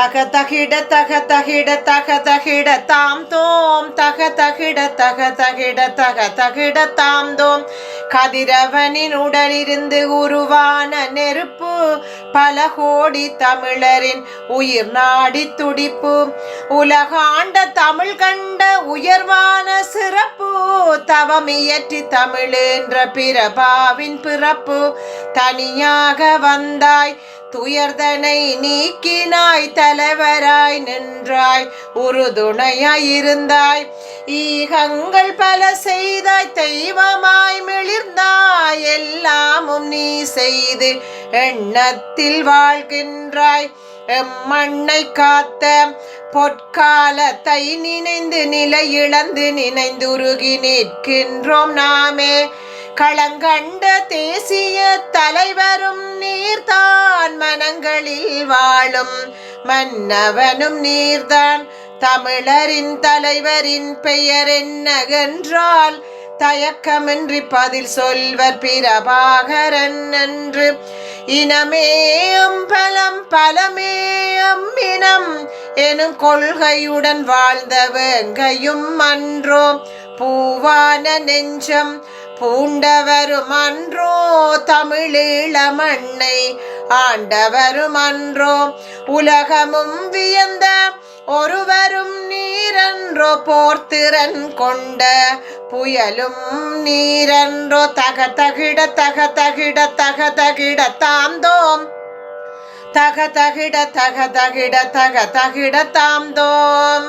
தக தகிட தக தகிட தக தகிட தாம் தோம். தக தகிட தக தகிட தக தகிட தாம் தோம். கதிரவனின் உடலிருந்து உருவான நெருப்பு பல கோடி தமிழரின் உயிர் நாடி துடிப்பு. உலகாண்ட தமிழ் கண்ட உயர்வான சிறப்பு தவமியற்றி தமிழ் என்ற பிரபாவின் பிறப்பு தனியாக வந்தாய். துயர்தனை நீக்கினாய் தலைவராய் நின்றாய் உறுதுணையாய் இருந்தாய். ஈகங்கள் பல செய்தாய் தெய்வமாய் எல்லாமும் நீ செய்து எண்ணத்தில் வாழ்கின்றாய். எம்மண்ணை காத்த பொற்காலத்தை நினைந்து நிலை இழந்து நினைந்துருகி நிற்கின்றோம் நாமே. களங்கண்ட தேசிய தலைவரும் நீர்தான் மனங்களில் வாழும். மன்னவனும் நீர்தான் தமிழரின் தலைவரின் பெயர் என்னகென்றால் தயக்கமின்றி பதில் சொல்வர் பிரபாகரன் என்று. இனமேயும் பலம் பலமேயும் இனம் எனும் கொள்கையுடன் வாழ்ந்த வேங்கையும் அன்றோ. பூவான நெஞ்சம் பூண்டவரும் அன்றோ. தமிழீழ மண்ணை ஆண்டவரும் அன்றோ. உலகமும் வியந்த போர்த்திறன் கொண்ட புயலும் நீரன்றோ தக தகிட தக தகிட தக தகிட தாந்தோம் தக தகிட தக தகிட தக தகிட தாந்தோம்